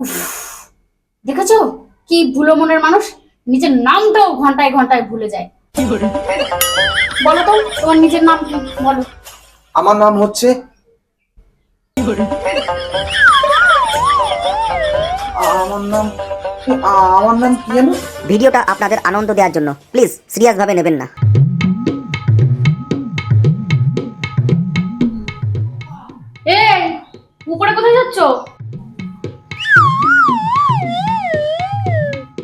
উফ, দেখেছ? কি ভুলো মনের মানুষ? নিজের নামটাও ঘন্টায় ঘন্টায় ভুলে যায়। বলো? তো তোমার নিজের নাম কি? বলো। আমার নাম হচ্ছে আমার নাম আমার নাম কি জানো ভিডিওটা আপনাদের আনন্দ দেওয়ার জন্য। প্লিজ সিরিয়াসভাবে নেবেন না। এই উপরে কোথায় যাচ্ছ?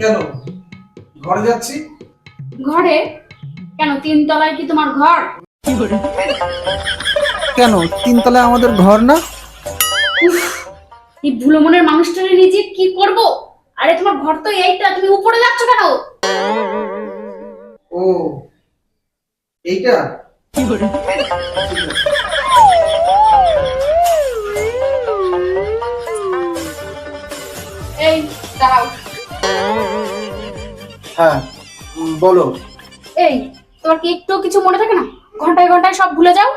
কেন? ঘরে যাচ্ছি? ঘরে? কেন? তিন তলায় কি তোমার ঘর? কেন? তিনতলায় আমাদের ঘর না? এই ভুলো মনের মানুষটারে নিজে কি করব? আরে তোমার ঘর তো এইটা তুমি উপরে যাচ্ছ কেন? ও এইটা? এই দাঁড়াও। হ্যাঁ বলো। এই তোমার কি একটু কিছু মনে থাকে না? ঘন্টায় ঘন্টায় সব ভুলে যাও।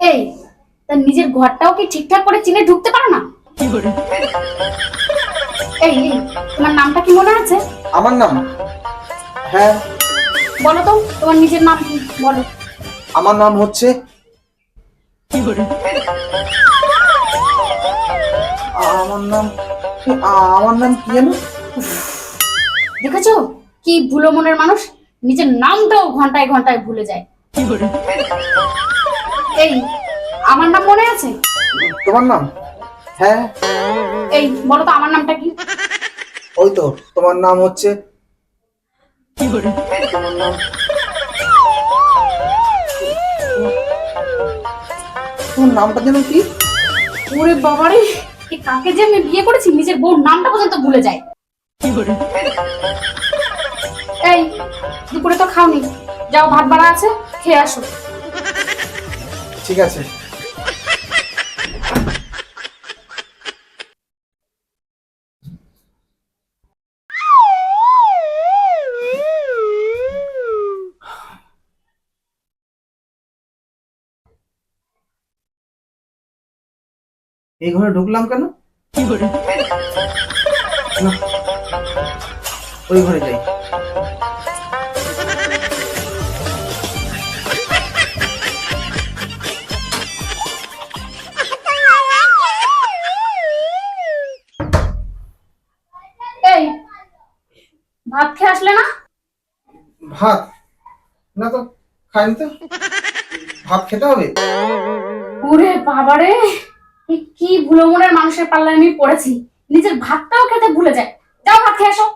এই তার নিজের ঘরটাও কি ঠিকঠাক করে চিনে ঢুকতে পারো না? এই এই, তোমার নামটা কি মনে আছে? আমার নাম? হ্যাঁ। বলো তো তোমার নিজের নাম কি বলো। আমার নাম হচ্ছে আমার নাম আমার নাম কি জানো দেখেছ? কি ভুলো মনের মানুষ? নিজের নামটাও ঘন্টায় ঘন্টায় ভুলে যায়। এই আমার নাম মনে আছে? তোমার নাম? হ্যাঁ। এই বলো তো আমার নামটা কি? ওই তো তোমার নাম হচ্ছে? তোমার নাম তোমার নামটা যেন কি? ওরে বাবারে! কাকে যে আমি বিয়ে করেছি, নিজের বউর নামটা পর্যন্ত ভুলে যায় এই, দুপুরে তো খাওনি। যাও, ভাত বাড়া আছে, খেয়ে আসো। ঠিক আছে। এই ঘরে ঢুকলাম কেন? না, ওই ঘরে যাই। এই ভাত খেয়ে আসলে না? ভাত? না তো খাইনি তো। ভাত খেতে হবে? ওরে বাবারে! কি ভুলো মনের মানুষের পাল্লায় আমি পড়েছি? নিজের ভাতটাও খেতে ভুলে যায়। যাও ভাত খেয়ে আসো।